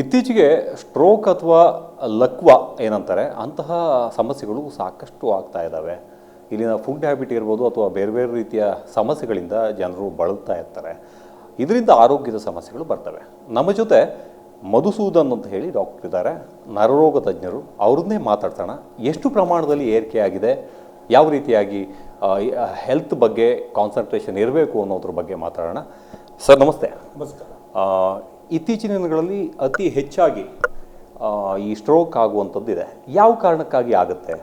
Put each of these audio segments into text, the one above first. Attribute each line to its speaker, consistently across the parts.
Speaker 1: ಇತ್ತೀಚೆಗೆ ಸ್ಟ್ರೋಕ್ ಅಥವಾ ಲಕ್ವಾ ಏನಂತಾರೆ ಅಂತಹ ಸಮಸ್ಯೆಗಳು ಸಾಕಷ್ಟು ಆಗ್ತಾ ಇದ್ದಾವೆ ಇಲ್ಲಿನ ಫುಡ್ ಹ್ಯಾಬಿಟ್ ಇರ್ಬೋದು ಅಥವಾ ಬೇರೆ ಬೇರೆ ರೀತಿಯ ಸಮಸ್ಯೆಗಳಿಂದ ಜನರು ಬಳಲ್ತಾ ಇರ್ತಾರೆ. ಇದರಿಂದ ಆರೋಗ್ಯದ ಸಮಸ್ಯೆಗಳು ಬರ್ತವೆ. ನಮ್ಮ ಜೊತೆ ಮಧುಸೂದನ್ ಅಂತ ಹೇಳಿ ಡಾಕ್ಟರ್ ಇದ್ದಾರೆ. ನರರೋಗ ತಜ್ಞರು ಅವ್ರನ್ನೇ ಮಾತಾಡ್ತಾಣ ಎಷ್ಟು ಪ್ರಮಾಣದಲ್ಲಿ ಏರಿಕೆ ಆಗಿದೆ ಯಾವ ರೀತಿಯಾಗಿ ಹೆಲ್ತ್ ಬಗ್ಗೆ ಕಾನ್ಸಂಟ್ರೇಷನ್ ಇರಬೇಕು ಅನ್ನೋದ್ರ ಬಗ್ಗೆ ಮಾತಾಡೋಣ. ಸರ್ ನಮಸ್ತೆ.
Speaker 2: ನಮಸ್ಕಾರ.
Speaker 1: ಇತ್ತೀಚಿನ ದಿನಗಳಲ್ಲಿ ಅತಿ ಹೆಚ್ಚಾಗಿ ಈ ಸ್ಟ್ರೋಕ್ ಆಗುವಂಥದ್ದಿದೆ ಯಾವ ಕಾರಣಕ್ಕಾಗಿ ಆಗುತ್ತೆ?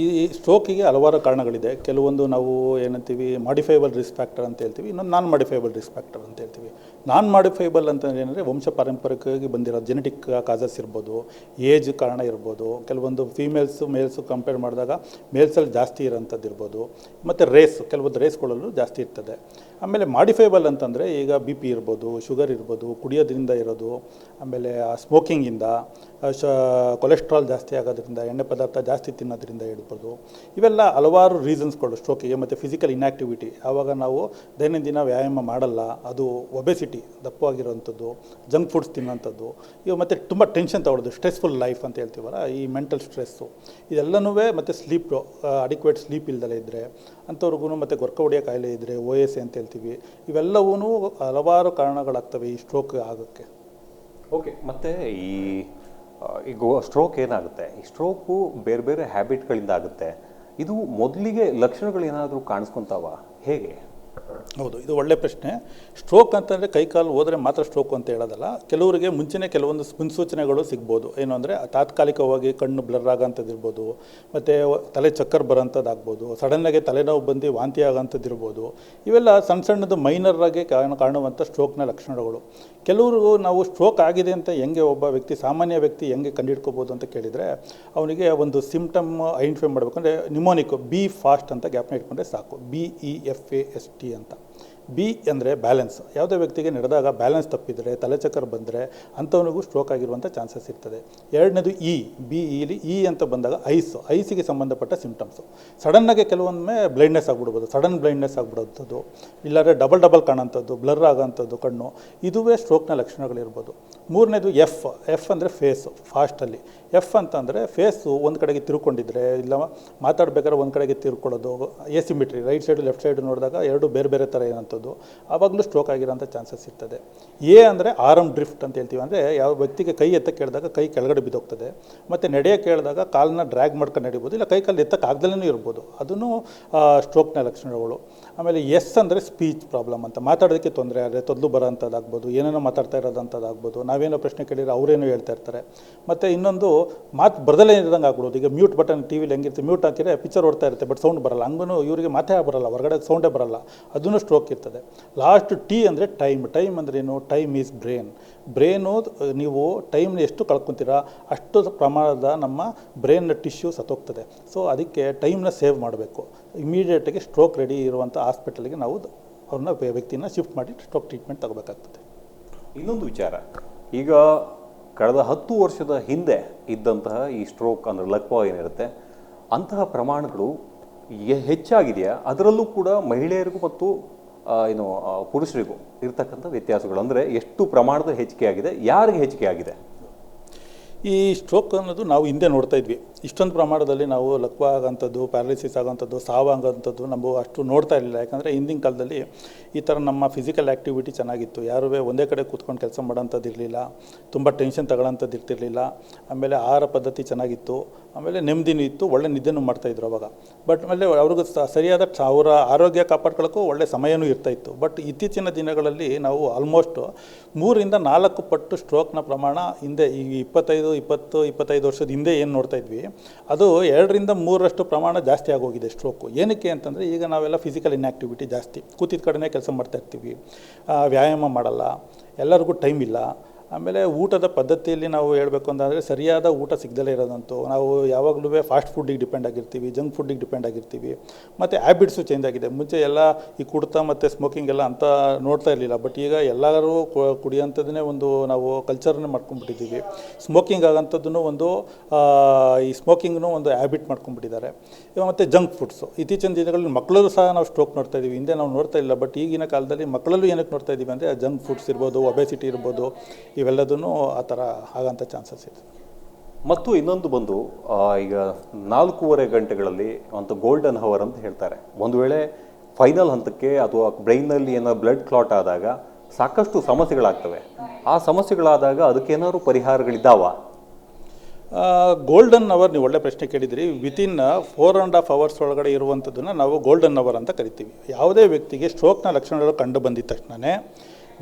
Speaker 2: ಈ ಸ್ಟ್ರೋಕಿಗೆ ಹಲವಾರು ಕಾರಣಗಳಿದೆ. ಕೆಲವೊಂದು ನಾವು ಏನಂತೀವಿ, ಮಾಡಿಫೈಬಲ್ ರಿಸ್ಕ್ ಫ್ಯಾಕ್ಟರ್ ಅಂತ ಹೇಳ್ತೀವಿ, ಇನ್ನೊಂದು ನಾನ್ ಮಾಡಿಫೈಬಲ್ ರಿಸ್ಕ್ ಫ್ಯಾಕ್ಟರ್ ಅಂತ ಹೇಳ್ತೀವಿ. ನಾನ್ ಮಾಡಿಫೈಬಲ್ ಅಂತಂದ್ರೆ ಏನಂದರೆ ವಂಶ ಪಾರಂಪರಿಕವಾಗಿ ಬಂದಿರೋ ಜೆನೆಟಿಕ್ ಕಾಸಸ್ ಇರ್ಬೋದು, ಏಜ್ ಕಾರಣ ಇರ್ಬೋದು, ಕೆಲವೊಂದು ಫೀಮೇಲ್ಸು ಮೇಲ್ಸು ಕಂಪೇರ್ ಮಾಡಿದಾಗ ಮೇಲ್ಸಲ್ಲಿ ಜಾಸ್ತಿ ಇರೋಂಥದ್ದು ಇರ್ಬೋದು, ಮತ್ತು ರೇಸ್ ಕೆಲವೊಂದು ರೇಸ್ಗಳಲ್ಲೂ ಜಾಸ್ತಿ ಇರ್ತದೆ. ಆಮೇಲೆ ಮಾಡಿಫೈಬಲ್ ಅಂತಂದರೆ ಈಗ ಬಿ ಪಿ ಇರ್ಬೋದು ಶುಗರ್ ಇರ್ಬೋದು, ಕುಡಿಯೋದ್ರಿಂದ ಇರೋದು, ಆಮೇಲೆ ಸ್ಮೋಕಿಂಗಿಂದ ಶ, ಕೊಲೆಸ್ಟ್ರಾಲ್ ಜಾಸ್ತಿ ಆಗೋದ್ರಿಂದ, ಎಣ್ಣೆ ಪದಾರ್ಥ ಜಾಸ್ತಿ ತಿನ್ನೋದ್ರಿಂದ ಇಡ್ಬೋದು ಇವೆಲ್ಲ ಹಲವಾರು ರೀಸನ್ಸ್ಗಳು ಸ್ಟ್ರೋಕಿಗೆ ಮತ್ತು ಫಿಸಿಕಲ್ ಇನ್ಯಾಕ್ಟಿವಿಟಿ ಆವಾಗ ನಾವು ದೈನಂದಿನ ವ್ಯಾಯಾಮ ಮಾಡಲ್ಲ, ಅದು ಒಬೆಸಿಟಿ ದಪ್ಪವಾಗಿರೋವಂಥದ್ದು ಜಂಕ್ ಫುಡ್ಸ್ ತಿನ್ನೋಂಥದ್ದು, ಇವು ಮತ್ತು ತುಂಬ ಟೆನ್ಷನ್ ತಗೊಳ್ಳೋದು ಸ್ಟ್ರೆಸ್ಫುಲ್ ಲೈಫ್ ಅಂತ ಹೇಳ್ತೀವಲ್ಲ, ಈ ಮೆಂಟಲ್ ಸ್ಟ್ರೆಸ್ಸು ಇದೆಲ್ಲನೂ ಮತ್ತು ಸ್ಲೀಪ್ ಅಡಿಕ್ವೇಟ್ ಸ್ಲೀಪ್ ಇಲ್ದಲೇ ಇದ್ದರೆ ಅಂಥವ್ರಿಗೂ ಮತ್ತು ಗೊರ್ಕ ಒಡೆಯ ಕಾಯಿಲೆ ಇದ್ದರೆ ಓ ಎಸ್ ಅಂತ ಹೇಳ್ತೀವಿ ಇವೆಲ್ಲವೂ ಹಲವಾರು ಕಾರಣಗಳಾಗ್ತವೆ ಈ ಸ್ಟ್ರೋಕ್ ಆಗೋಕ್ಕೆ.
Speaker 1: ಓಕೆ ಮತ್ತು ಈ ಈಗ ಸ್ಟ್ರೋಕ್ ಏನಾಗುತ್ತೆ? ಈ ಸ್ಟ್ರೋಕು ಬೇರೆ ಬೇರೆ ಹ್ಯಾಬಿಟ್ಗಳಿಂದ ಆಗುತ್ತೆ. ಇದು ಮೊದಲಿಗೆ ಲಕ್ಷಣಗಳು ಏನಾದರೂ ಕಾಣಿಸ್ಕೊತಾವ? ಹೇಗೆ?
Speaker 2: ಹೌದು, ಇದು ಒಳ್ಳೆ ಪ್ರಶ್ನೆ. ಸ್ಟ್ರೋಕ್ ಅಂತಂದರೆ ಕೈಕಾಲು ಹೋದರೆ ಮಾತ್ರ ಸ್ಟ್ರೋಕ್ ಅಂತ ಹೇಳೋದಲ್ಲ. ಕೆಲವರಿಗೆ ಮುಂಚೆನೇ ಕೆಲವೊಂದು ಮುನ್ಸೂಚನೆಗಳು ಸಿಗ್ಬೋದು. ಏನು ಅಂದರೆ, ತಾತ್ಕಾಲಿಕವಾಗಿ ಕಣ್ಣು ಬ್ಲರ್ ಆಗೋಂಥದ್ದು ಇರ್ಬೋದು ಮತ್ತು ತಲೆ ಚಕ್ಕರ್ ಬರೋಂಥದ್ದಾಗ್ಬೋದು ಸಡನ್ನಾಗಿ ತಲೆನೋವು ಬಂದು ವಾಂತಿ ಆಗೋಂಥದ್ದು ಇರ್ಬೋದು ಇವೆಲ್ಲ ಸಣ್ಣ ಸಣ್ಣದು ಮೈನರ್ ಆಗಿ ಕಾಣುವಂಥ ಸ್ಟ್ರೋಕ್ನ ಲಕ್ಷಣಗಳು. ಕೆಲವರು ನಾವು ಸ್ಟ್ರೋಕ್ ಆಗಿದೆ ಅಂತ ಹೆಂಗೆ ಒಬ್ಬ ವ್ಯಕ್ತಿ, ಸಾಮಾನ್ಯ ವ್ಯಕ್ತಿ ಹೆಂಗೆ ಕಂಡುಹಿಡ್ಕೋಬೋದು ಅಂತ ಕೇಳಿದರೆ, ಅವನಿಗೆ ಒಂದು ಸಿಮ್ಟಮ್ ಐಡೆಂಟಿಫೈ ಮಾಡಬೇಕಂದ್ರೆ ನಿಮೋನಿಕ್ ಬಿ ಫಾಸ್ಟ್ ಅಂತ ಗ್ಯಾಪ್ನ ಇಟ್ಕೊಂಡ್ರೆ ಸಾಕು. B E F A S T ಅಂತ. ಬಿ ಅಂದರೆ ಬ್ಯಾಲೆನ್ಸ್. ಯಾವುದೇ ವ್ಯಕ್ತಿಗೆ ನಡೆದಾಗ ಬ್ಯಾಲೆನ್ಸ್ ತಪ್ಪಿದರೆ ತಲೆಚಕ್ಕರ್ ಬಂದರೆ ಅಂಥವನಿಗೂ ಸ್ಟ್ರೋಕ್ ಆಗಿರುವಂಥ ಚಾನ್ಸಸ್ ಇರ್ತದೆ. ಎರಡನೇದು ಇ, ಬಿ ಇಲಿ ಇ ಅಂತ ಬಂದಾಗ ಐಸ್. ಐಸಿಗೆ ಸಂಬಂಧಪಟ್ಟ ಸಿಂಪ್ಟಮ್ಸು ಸಡನ್ನಾಗಿ ಕೆಲವೊಮ್ಮೆ ಬ್ಲೈಂಡ್ನೆಸ್ ಆಗಿಬಿಡ್ಬೋದು. ಸಡನ್ ಬ್ಲೈಂಡ್ನೆಸ್ ಆಗಿಬಿಡೋಂಥದ್ದು. ಇಲ್ಲಾಂದರೆ ಡಬಲ್ ಡಬಲ್ ಕಾಣೋಂಥದ್ದು ಬ್ಲರ್ ಆಗೋಂಥದ್ದು ಕಣ್ಣು. ಇದುವೇ ಸ್ಟ್ರೋಕ್ನ ಲಕ್ಷಣಗಳಿರ್ಬೋದು. ಮೂರನೇದು ಎಫ್ ಎಫ್ ಅಂದರೆ ಫೇಸು ಫಾಸ್ಟಲ್ಲಿ ಎಫ್ ಅಂತಂದರೆ ಫೇಸು ಒಂದು ಕಡೆಗೆ ತಿರ್ಕೊಂಡಿದ್ರೆ, ಇಲ್ಲ ಮಾತಾಡಬೇಕಾದ್ರೆ ಒಂದು ಕಡೆಗೆ ತಿರ್ಕೊಳ್ಳೋದು. Asymmetry right side left side ನೋಡಿದಾಗ ಎರಡು ಬೇರೆ ಬೇರೆ ಥರ ಏನಂಥದ್ದು ಆವಾಗಲೂ ಸ್ಟ್ರೋಕ್ ಆಗಿರೋಂಥ ಚಾನ್ಸಸ್ ಇರ್ತದೆ ಎ ಅಂದರೆ ಆರಮ್ ಡ್ರಿಫ್ಟ್ ಅಂತ ಹೇಳ್ತೀವಿ. ಅಂದರೆ ಯಾವ ವ್ಯಕ್ತಿಗೆ ಕೈ ಎತ್ತಕ್ಕೆ ಕೇಳಿದಾಗ ಕೈ ಕೆಳಗಡೆ ಬಿದ್ದೋಗ್ತದೆ. ಮತ್ತು ನಡೆಯೋಕ್ಕೆ ಕೇಳಿದಾಗ ಕಾಲನ್ನ ಡ್ರ್ಯಾಗ್ ಮಾಡ್ಕೊಂಡು ನಡಿಬೋದು. ಇಲ್ಲ ಕೈ ಕಾಲು ಎತ್ತಕ್ಕೆ ಆಗ್ದಲೇ ಇರ್ಬೋದು. ಅದನ್ನು ಸ್ಟ್ರೋಕ್ನ ಲಕ್ಷಣಗಳು. ಆಮೇಲೆ ಎಸ್ ಅಂದರೆ ಸ್ಪೀಚ್ ಪ್ರಾಬ್ಲಮ್ ಅಂತ. ಮಾತಾಡೋದಕ್ಕೆ ತೊಂದರೆ ಆದರೆ ತೊದಲು ಬರೋಂಥದ್ದಾಗ್ಬೋದು. ಏನೇನೋ ಮಾತಾಡ್ತಾ ಇರೋದಂಥದ್ದಾಗ್ಬೋದು. ನಾವೇನೋ ಪ್ರಶ್ನೆ ಕೇಳಿದ್ರೆ ಅವರೇನೋ ಹೇಳ್ತಾ ಇರ್ತಾರೆ. ಮತ್ತು ಇನ್ನೊಂದು, ಮಾತು ಬರದಲ್ಲೇ ಇರೋದಂಗೆ ಆಗ್ಬಿಡೋದು ಈಗ ಮ್ಯೂಟ್ ಬಟನ್ ಟಿ ವಿಲಿ ಹೆಂಗಿರುತ್ತೆ? ಮ್ಯೂಟ್ ಹಾಕಿದರೆ ಪಿಕ್ಚರ್ ಓಡ್ತಾ ಇರುತ್ತೆ ಬಟ್ ಸೌಂಡ್ ಬರಲ್ಲ. ಹಂಗೂ ಇವರಿಗೆ ಮಾತೇ ಬರಲ್ಲ. ಹೊರಗಡೆ ಸೌಂಡೇ ಬರಲ್ಲ. ಅದನ್ನು ಸ್ಟ್ರೋಕ್ ಇರ್ತದೆ ಲಾಸ್ಟ್ ಟಿ ಅಂದರೆ ಟೈಮ್ ಟೈಮ್ ಅಂದ್ರೆ ಏನು? ಟೈಮ್ ಈಸ್ ಬ್ರೇನ್ ಬ್ರೈನು ನೀವು ಟೈಮ್ನ ಎಷ್ಟು ಕಳ್ಕೊತೀರಾ? ಅಷ್ಟು ಪ್ರಮಾಣದ ನಮ್ಮ ಬ್ರೈನ್ನ ಟಿಶ್ಯೂ ಸತ್ತೋಗ್ತದೆ. ಸೊ ಅದಕ್ಕೆ ಟೈಮ್ನ ಸೇವ್ ಮಾಡಬೇಕು. ಇಮಿಡಿಯೇಟಾಗಿ ಸ್ಟ್ರೋಕ್ ರೆಡಿ ಇರುವಂಥ ಹಾಸ್ಪಿಟಲ್ಗೆ ನಾವು ಅವ್ರನ್ನ ವ್ಯಕ್ತಿನ ಶಿಫ್ಟ್ ಮಾಡಿ ಸ್ಟ್ರೋಕ್ ಟ್ರೀಟ್ಮೆಂಟ್ ತಗೋಬೇಕಾಗ್ತದೆ.
Speaker 1: ಇನ್ನೊಂದು ವಿಚಾರ. ಈಗ ಕಳೆದ ಹತ್ತು ವರ್ಷದ ಹಿಂದೆ ಇದ್ದಂತಹ ಈ ಸ್ಟ್ರೋಕ್ ಅಂದರೆ ಲಕ್ವ ಏನಿರುತ್ತೆ, ಅಂತಹ ಪ್ರಮಾಣಗಳು ಹೆಚ್ಚಾಗಿದೆಯಾ? ಅದರಲ್ಲೂ ಕೂಡ ಮಹಿಳೆಯರಿಗೂ ಮತ್ತು ಏನು ಪುರುಷರಿಗೂ ಇರತಕ್ಕಂಥ ವ್ಯತ್ಯಾಸಗಳು. ಅಂದರೆ ಎಷ್ಟು ಪ್ರಮಾಣದ ಹೆಚ್ಚಿಗೆ ಆಗಿದೆ ಯಾರಿಗೆ ಹೆಚ್ಚಿಗೆ ಆಗಿದೆ
Speaker 2: ಈ ಸ್ಟ್ರೋಕ್ ಅನ್ನೋದು ನಾವು ಹಿಂದೆ ನೋಡ್ತಾ ಇದ್ವಿ. ಇಷ್ಟೊಂದು ಪ್ರಮಾಣದಲ್ಲಿ ನಾವು ಲಕ್ವ ಆಗೋಂಥದ್ದು ಪ್ಯಾರಾಲಿಸಿಸ್ ಆಗೋಂಥದ್ದು ಸಾವು ಆಗೋಂಥದ್ದು ನಾವು ಅಷ್ಟು ನೋಡ್ತಾ ಇರಲಿಲ್ಲ. ಯಾಕಂದರೆ ಹಿಂದಿನ ಕಾಲದಲ್ಲಿ ಈ ಥರ ನಮ್ಮ ಫಿಸಿಕಲ್ ಆ್ಯಕ್ಟಿವಿಟಿ ಚೆನ್ನಾಗಿತ್ತು. ಯಾರೂ ಒಂದೇ ಕಡೆ ಕೂತ್ಕೊಂಡು ಕೆಲಸ ಮಾಡೋಂಥದ್ದು ಇರಲಿಲ್ಲ. ತುಂಬ ಟೆನ್ಷನ್ ತಗೊಳ್ಳೋಂಥದ್ದು ಇರ್ತಿರಲಿಲ್ಲ. ಆಮೇಲೆ ಆಹಾರ ಪದ್ಧತಿ ಚೆನ್ನಾಗಿತ್ತು. ಆಮೇಲೆ ನೆಮ್ಮದಿನೂ ಇತ್ತು, ಒಳ್ಳೆ ನಿದ್ದೆನೂ ಮಾಡ್ತಾಯಿದ್ರು ಅವಾಗ. ಬಟ್ ಆಮೇಲೆ ಅವ್ರಿಗೆ ಸರಿಯಾದ ಅವರ ಆರೋಗ್ಯ ಕಾಪಾಡ್ಕೊಳ್ಳೋಕ್ಕೂ ಒಳ್ಳೆ ಸಮಯನೂ ಇರ್ತಾಯಿತ್ತು ಬಟ್ ಇತ್ತೀಚಿನ ದಿನಗಳಲ್ಲಿ ನಾವು ಆಲ್ಮೋಸ್ಟ್ ಮೂರಿಂದ ನಾಲ್ಕು ಪಟ್ಟು ಸ್ಟ್ರೋಕ್ನ ಪ್ರಮಾಣ ಹಿಂದೆ ಈ ಇಪ್ಪತ್ತೈದು, ಇಪ್ಪತ್ತು, ಇಪ್ಪತ್ತೈದು ವರ್ಷದ ಹಿಂದೆ ಏನು ನೋಡ್ತಾ ಇದ್ವಿ ಅದು ಎರಡರಿಂದ ಮೂರರಷ್ಟು ಪ್ರಮಾಣ ಜಾಸ್ತಿ ಆಗೋಗಿದೆ ಸ್ಟ್ರೋಕು ಏನಕ್ಕೆ ಅಂತಂದರೆ ಈಗ ನಾವೆಲ್ಲ ಫಿಸಿಕಲ್ ಇನ್ಯಾಕ್ಟಿವಿಟಿ ಜಾಸ್ತಿ. ಕೂತಿದ್ದ ಕಡೆನೇ ಕೆಲಸ ಮಾಡ್ತಾ ಇರ್ತೀವಿ. ವ್ಯಾಯಾಮ ಮಾಡಲ್ಲ. ಎಲ್ಲರಿಗೂ ಟೈಮ್ ಇಲ್ಲ. ಆಮೇಲೆ ಊಟದ ಪದ್ಧತಿಯಲ್ಲಿ ನಾವು ಹೇಳಬೇಕು ಅಂತಂದರೆ ಸರಿಯಾದ ಊಟ ಸಿಗದಲೇ ಇರೋದಂತು ನಾವು ಯಾವಾಗಲೂ ಫಾಸ್ಟ್ ಫುಡ್ಡಿಗೆ ಡಿಪೆಂಡ್ ಆಗಿರ್ತೀವಿ ಜಂಕ್ ಫುಡ್ಡಿಗೆ ಡಿಪೆಂಡ್ ಆಗಿರ್ತೀವಿ, ಮತ್ತು ಹ್ಯಾಬಿಟ್ಸು ಚೇಂಜ್ ಆಗಿದೆ. ಮುಂಚೆ ಎಲ್ಲ ಈ ಕುಡ್ತ ಮತ್ತು ಸ್ಮೋಕಿಂಗ್ ಎಲ್ಲ ಅಂತ ನೋಡ್ತಾ ಇರಲಿಲ್ಲ ಬಟ್ ಈಗ ಎಲ್ಲರೂ ಕುಡಿಯೋಂಥದ್ದನ್ನೇ ಒಂದು ನಾವು ಕಲ್ಚರ್ನೇ ಮಾಡ್ಕೊಂಡ್ಬಿಟ್ಟಿದ್ದೀವಿ. ಸ್ಮೋಕಿಂಗ್ ಆಗೋಂಥದ್ದನ್ನು ಒಂದು ಈ ಸ್ಮೋಕಿಂಗ್ನು ಒಂದು ಹ್ಯಾಬಿಟ್ ಮಾಡ್ಕೊಂಡ್ಬಿಟ್ಟಿದ್ದಾರೆ. ಮತ್ತು ಜಂಕ್ ಫುಡ್ಸು ಇತ್ತೀಚಿನ ದಿನಗಳಲ್ಲಿ ಮಕ್ಕಳಲ್ಲೂ ಸಹ ನಾವು ಸ್ಟ್ರೋಕ್ ನೋಡ್ತಾ ಇದ್ದೀವಿ. ಹಿಂದೆ ನಾವು ನೋಡ್ತಾ ಇಲ್ಲ ಬಟ್ ಈಗಿನ ಕಾಲದಲ್ಲಿ ಮಕ್ಕಳಲ್ಲೂ ಏನಕ್ಕೆ ನೋಡ್ತಾ ಇದ್ದೀವಿ ಅಂದರೆ ಜಂಕ್ ಫುಡ್ಸ್ ಇರ್ಬೋದು ಒಬೆಸಿಟಿ ಇರ್ಬೋದು ಇವೆಲ್ಲದೂ ಆ ಥರ ಆಗೋಂಥ ಚಾನ್ಸಸ್ ಇದೆ.
Speaker 1: ಮತ್ತು ಇನ್ನೊಂದು ಬಂದು ಈಗ ನಾಲ್ಕೂವರೆ ಗಂಟೆಗಳಲ್ಲಿ ಒಂದು ಗೋಲ್ಡನ್ ಹವರ್ ಅಂತ ಹೇಳ್ತಾರೆ. ಒಂದು ವೇಳೆ ಫೈನಲ್ ಹಂತಕ್ಕೆ ಅಥವಾ ಬ್ರೈನಲ್ಲಿ ಏನೋ ಬ್ಲಡ್ ಕ್ಲಾಟ್ ಆದಾಗ ಸಾಕಷ್ಟು ಸಮಸ್ಯೆಗಳಾಗ್ತವೆ. ಆ ಸಮಸ್ಯೆಗಳಾದಾಗ ಅದಕ್ಕೇನಾದ್ರು ಪರಿಹಾರಗಳಿದ್ದಾವ?
Speaker 2: ಗೋಲ್ಡನ್ ಅವರ್ ನೀವು ಒಳ್ಳೆ ಪ್ರಶ್ನೆ ಕೇಳಿದ್ರಿ. Within four and half hours ಒಳಗಡೆ ಇರುವಂಥದ್ದನ್ನು ನಾವು ಗೋಲ್ಡನ್ ಅವರ್ ಅಂತ ಕರಿತೀವಿ. ಯಾವುದೇ ವ್ಯಕ್ತಿಗೆ ಸ್ಟ್ರೋಕ್ನ ಲಕ್ಷಣಗಳು ಕಂಡು ಬಂದಿದ ತಕ್ಷಣವೇ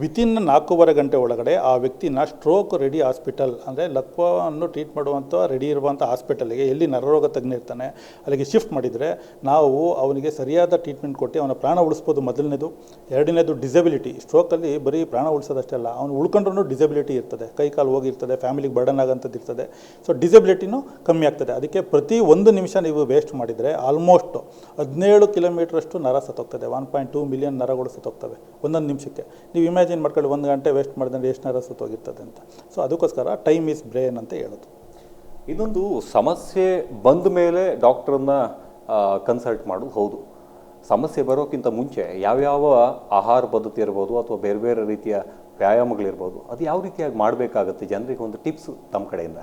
Speaker 2: ವಿತಿನ್ ನಾಲ್ಕೂವರೆ ಗಂಟೆ ಒಳಗಡೆ ಆ ವ್ಯಕ್ತಿನ ಸ್ಟ್ರೋಕ್ ರೆಡಿ ಹಾಸ್ಪಿಟಲ್ ಅಂದರೆ ಲಕ್ವವನ್ನು ಟ್ರೀಟ್ ಮಾಡುವಂಥ ರೆಡಿ ಇರುವಂಥ ಹಾಸ್ಪಿಟಲಿಗೆ ಎಲ್ಲಿ ನರರೋಗ ತಜ್ಞ ಇರ್ತಾನೆ, ಅಲ್ಲಿಗೆ ಶಿಫ್ಟ್ ಮಾಡಿದರೆ ನಾವು ಅವನಿಗೆ ಸರಿಯಾದ ಟ್ರೀಟ್ಮೆಂಟ್ ಕೊಟ್ಟು ಅವನ ಪ್ರಾಣ ಉಳಿಸ್ಬೋದು. ಮೊದಲನೇದು. ಎರಡನೇದು ಡಿಸಬಿಲಿಟಿ ಸ್ಟ್ರೋಕಲ್ಲಿ ಬರೀ ಪ್ರಾಣ ಉಳಿಸೋದಷ್ಟೇ ಅಲ್ಲ, ಅವನು ಉಳ್ಕೊಂಡ್ರೂ ಡಿಸಬಿಲಿಟಿ ಇರ್ತದೆ. ಕೈ ಕಾಲು ಹೋಗಿರ್ತದೆ ಫ್ಯಾಮಿಲಿಗೆ ಬರ್ಡನ್ ಆಗೋಂಥದ್ದು ಇರ್ತದೆ. ಸೊ ಡಿಸಬಿಲಿಟಿನೂ ಕಮ್ಮಿ ಆಗ್ತದೆ. ಅದಕ್ಕೆ ಪ್ರತಿ ಒಂದು ನಿಮಿಷ ನೀವು ವೇಸ್ಟ್ ಮಾಡಿದರೆ ಆಲ್ಮೋಸ್ಟ್ ಹದಿನೇಳು ಕಿಲೋಮೀಟ್ರಷ್ಟು ನರ ಸತ್ತೋಗ್ತದೆ. ಒನ್ ಪಾಯಿಂಟ್ ಟೂ ಮಿಲಿಯನ್ ನರಗಳು ಸತ್ತೋಗ್ತವೆ ಒಂದೊಂದು ನಿಮಿಷಕ್ಕೆ. ನೀವು ಇಮ್ಯಾಜಿನ್ ಮಾಡ್ಕೊಳ್ಳಿ ಒಂದು ಗಂಟೆ ವೇಸ್ಟ್ ಮಾಡಿದ್ರೆ ಎಷ್ಟು ನರ ಸತ್ತೋಗಿರ್ತದೆ ಅಂತ. ಸೊ ಅದಕ್ಕೋಸ್ಕರ ಟೈಮ್ ಈಸ್ ಬ್ರೇನ್ ಅಂತ ಹೇಳೋದು.
Speaker 1: ಇನ್ನೊಂದು ಸಮಸ್ಯೆ ಬಂದ ಮೇಲೆ ಡಾಕ್ಟ್ರನ್ನ ಕನ್ಸಲ್ಟ್ ಮಾಡೋದು ಹೌದು. ಸಮಸ್ಯೆ ಬರೋಕ್ಕಿಂತ ಮುಂಚೆ ಯಾವ್ಯಾವ ಆಹಾರ ಪದ್ಧತಿ ಇರ್ಬೋದು ಅಥವಾ ಬೇರೆ ಬೇರೆ ರೀತಿಯ ವ್ಯಾಯಾಮಗಳಿರ್ಬೋದು, ಅದು ಯಾವ ರೀತಿಯಾಗಿ ಮಾಡಬೇಕಾಗುತ್ತೆ? ಜನರಿಗೆ ಒಂದು ಟಿಪ್ಸ್ ತಮ್ಮ ಕಡೆಯಿಂದ.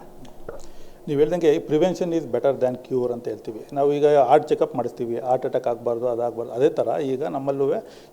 Speaker 2: ನೀವು ಹೇಳ್ದಂಗೆ prevention is better than cure ಅಂತ ಹೇಳ್ತೀವಿ. ನಾವು ಈಗ ಹಾರ್ಟ್ ಚೆಕಪ್ ಮಾಡಿಸ್ತೀವಿ ಹಾರ್ಟ್ ಅಟ್ಯಾಕ್ ಆಗಬಾರ್ದು ಅದಾಗಬಾರ್ದು ಅದೇ ಥರ ಈಗ ನಮ್ಮಲ್ಲೂ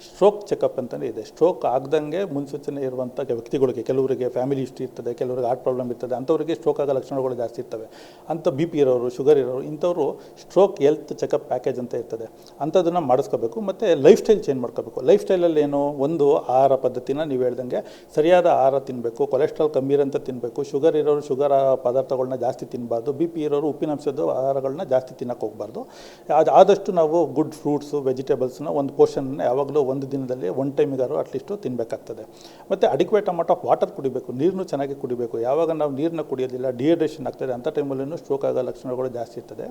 Speaker 2: ಸ್ಟ್ರೋಕ್ ಚೆಕಪ್ ಅಂತಲೇ ಇದೆ. ಸ್ಟ್ರೋಕ್ ಆಗ್ದಂಗೆ ಮುನ್ಸೂಚನೆ ಇರುವಂಥ ವ್ಯಕ್ತಿಗಳಿಗೆ, ಕೆಲವರಿಗೆ ಫ್ಯಾಮಿಲಿ ಹಿಸ್ಟ್ರಿ ಇರ್ತದೆ, ಕೆಲವರಿಗೆ ಹಾರ್ಟ್ ಪ್ರಾಬ್ಲಮ್ ಇರ್ತದೆ, ಅಂಥವ್ರಿಗೆ ಸ್ಟ್ರೋಕ್ ಆಗೋ ಲಕ್ಷಣಗಳು ಜಾಸ್ತಿ ಇರ್ತವೆ. ಅಂಥ ಬಿ ಪಿ ಇರೋರು ಶುಗರ್ ಇರೋರು, ಇಂಥವರು ಸ್ಟ್ರೋಕ್ ಹೆಲ್ತ್ ಚೆಕಪ್ ಪ್ಯಾಕೇಜ್ ಅಂತ ಇರ್ತದೆ. ಅಂಥದ್ದನ್ನು ಮಾಡಿಸ್ಕೋಬೇಕು, ಮತ್ತು ಲೈಫ್ ಸ್ಟೈಲ್ ಚೇಂಜ್ ಮಾಡ್ಕೋಬೇಕು. ಲೈಫ್ ಸ್ಟೈಲಲ್ಲಿ ಏನು? ಒಂದು ಆಹಾರ ಪದ್ಧತಿನ ನೀವು ಹೇಳ್ದಂಗೆ ಸರಿಯಾದ ಆಹಾರ ತಿನ್ನಬೇಕು ಕೊಲೆಸ್ಟ್ರಾಲ್ ಕಮ್ಮಿ ಇರೋಂಥ ತಿನ್ನಬೇಕು ಶುಗರ್ ಇರೋರು ಶುಗರ್ ಪದಾರ್ಥಗಳನ್ನ ಜಾಸ್ತಿ ತಿನ್ನಬಾರ್ದು. ಬಿ ಪಿ ಇರೋರು ಉಪ್ಪಿನಂಶದ ಆಹಾರಗಳನ್ನ ಜಾಸ್ತಿ ತಿನ್ನಕ್ಕೆ ಹೋಗಬಾರ್ದು. ಅದು ಆದಷ್ಟು ನಾವು ಗುಡ್ ಫ್ರೂಟ್ಸು ವೆಜಿಟೇಬಲ್ಸ್ನ ಒಂದು ಪೋರ್ಷನ್ನ ಯಾವಾಗಲೂ ಒಂದು ದಿನದಲ್ಲಿ ಒನ್ ಟೈಮಿಗಾರು ಅಟ್ಲೀಸ್ಟು ತಿನ್ನಬೇಕಾಗ್ತದೆ ಮತ್ತು ಅಡಿಕ್ವೇಟ್ ಅಮೌಂಟ್ ಆಫ್ ವಾಟರ್ ಕುಡಿಬೇಕು ನೀರನ್ನು ಚೆನ್ನಾಗಿ ಕುಡಿಬೇಕು. ಯಾವಾಗ ನಾವು ನೀರನ್ನ ಕುಡಿಯೋದಿಲ್ಲ ಡಿಹೈಡ್ರೇಷನ್ ಆಗ್ತದೆ ಅಂಥ ಟೈಮಲ್ಲೂ ಸ್ಟ್ರೋಕ್ ಆಗೋ ಲಕ್ಷಣಗಳು ಜಾಸ್ತಿ ಇರ್ತದೆ.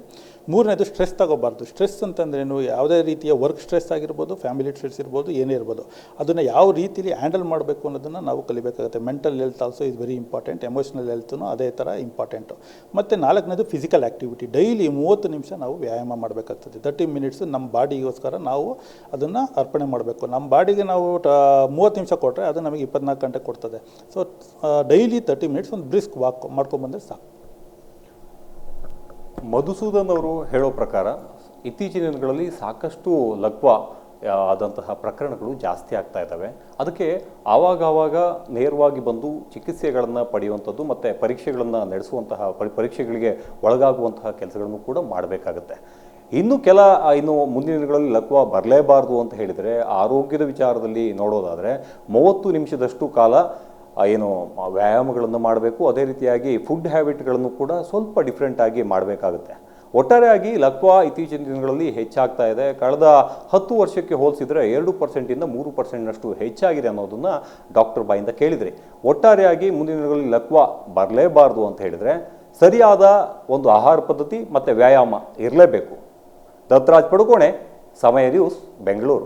Speaker 2: ಮೂರನೇದು ಸ್ಟ್ರೆಸ್ ತಗೋಬಾರ್ದು. ಸ್ಟ್ರೆಸ್ ಅಂತಂದ್ರೇನು ಯಾವುದೇ ರೀತಿಯ ವರ್ಕ್ ಸ್ಟ್ರೆಸ್ ಆಗಿರ್ಬೋದು ಫ್ಯಾಮಿಲಿ ಸ್ಟ್ರೆಸ್ ಇರ್ಬೋದು, ಏನೇ ಇರ್ಬೋದು. ಅದನ್ನು ಯಾವ ರೀತಿಯಲ್ಲಿ ಹ್ಯಾಂಡಲ್ ಮಾಡಬೇಕು ಅನ್ನೋದನ್ನು ನಾವು ಕಲಿಬೇಕಾಗುತ್ತೆ. Mental health also is very important emotional ಹೆಲ್ತ್ನೂ ಅದೇ ಥರ ಇಂಪಾರ್ಟೆಂಟು ಮತ್ತು ನಾಲ್ಕನೇದು ಫಿಸಿಕಲ್ ಆ್ಯಕ್ಟಿವಿಟಿ ಡೈಲಿ ಮೂವತ್ತು ನಿಮಿಷ ನಾವು ವ್ಯಾಯಾಮ ಮಾಡಬೇಕಾಗ್ತದೆ. ತರ್ಟಿ ಮಿನಿಟ್ಸ್ ನಮ್ಮ ಬಾಡಿಗೋಸ್ಕರ ನಾವು ಅದನ್ನು ಅರ್ಪಣೆ ಮಾಡಬೇಕು. ನಮ್ಮ ಬಾಡಿಗೆ ನಾವು ಮೂವತ್ತು ನಿಮಿಷ ಕೊಟ್ಟರೆ ಅದು ನಮಗೆ ಇಪ್ಪತ್ನಾಲ್ಕು ಗಂಟೆ ಕೊಡ್ತದೆ. ಸೊ ಡೈಲಿ ತರ್ಟಿ ಮಿನಿಟ್ಸ್ ಒಂದು ಬ್ರಿಸ್ಕ್ ವಾಕ್ ಮಾಡ್ಕೊಂಬಂದರೆ ಸಾಕು.
Speaker 1: ಮಧುಸೂದನ್ ಅವರು ಹೇಳೋ ಪ್ರಕಾರ ಇತ್ತೀಚಿನ ದಿನಗಳಲ್ಲಿ ಸಾಕಷ್ಟು ಲಘ್ವ ಆ, ಆದಂತಹ ಪ್ರಕರಣಗಳು ಜಾಸ್ತಿ ಆಗ್ತಾ ಇದ್ದಾವೆ. ಅದಕ್ಕೆ ಆವಾಗ ಆವಾಗ ನೇರವಾಗಿ ಬಂದು ಚಿಕಿತ್ಸೆಗಳನ್ನು ಪಡೆಯುವಂಥದ್ದು ಮತ್ತು ಪರೀಕ್ಷೆಗಳನ್ನು ನಡೆಸುವಂತಹ ಪರೀಕ್ಷೆಗಳಿಗೆ ಒಳಗಾಗುವಂತಹ ಕೆಲಸಗಳನ್ನು ಕೂಡ ಮಾಡಬೇಕಾಗುತ್ತೆ. ಇನ್ನು ಕೆಲ ಇನ್ನು ಮುಂದಿನ ದಿನಗಳಲ್ಲಿ ಲಕ್ವ ಬರಲೇಬಾರ್ದು ಅಂತ ಹೇಳಿದರೆ ಆರೋಗ್ಯದ ವಿಚಾರದಲ್ಲಿ ನೋಡೋದಾದರೆ ಮೂವತ್ತು ನಿಮಿಷದಷ್ಟು ಕಾಲ ಏನು ವ್ಯಾಯಾಮಗಳನ್ನು ಮಾಡಬೇಕು. ಅದೇ ರೀತಿಯಾಗಿ ಫುಡ್ ಹ್ಯಾಬಿಟ್ಗಳನ್ನು ಕೂಡ ಸ್ವಲ್ಪ ಡಿಫ್ರೆಂಟಾಗಿ ಮಾಡಬೇಕಾಗುತ್ತೆ. ಒಟ್ಟಾರೆಯಾಗಿ ಲಕ್ವಾ ಇತ್ತೀಚಿನ ದಿನಗಳಲ್ಲಿ ಹೆಚ್ಚಾಗ್ತಾ ಇದೆ. ಕಳೆದ ಹತ್ತು ವರ್ಷಕ್ಕೆ ಹೋಲಿಸಿದರೆ ಎರಡು ಪರ್ಸೆಂಟಿಂದ ಮೂರು ಪರ್ಸೆಂಟ್ನಷ್ಟು ಹೆಚ್ಚಾಗಿದೆ ಅನ್ನೋದನ್ನು ಡಾಕ್ಟರ್ ಬಾಯಿಂದ ಕೇಳಿದ್ರಿ. ಒಟ್ಟಾರೆಯಾಗಿ ಮುಂದಿನ ದಿನಗಳಲ್ಲಿ ಲಕ್ವಾ ಬರಲೇಬಾರ್ದು ಅಂತ ಹೇಳಿದರೆ ಸರಿಯಾದ ಒಂದು ಆಹಾರ ಪದ್ಧತಿ ಮತ್ತು ವ್ಯಾಯಾಮ ಇರಲೇಬೇಕು. ದತ್ತರಾಜ್ ಪಡುಕೋಣೆ, ಸಮಯ ನ್ಯೂಸ್, ಬೆಂಗಳೂರು.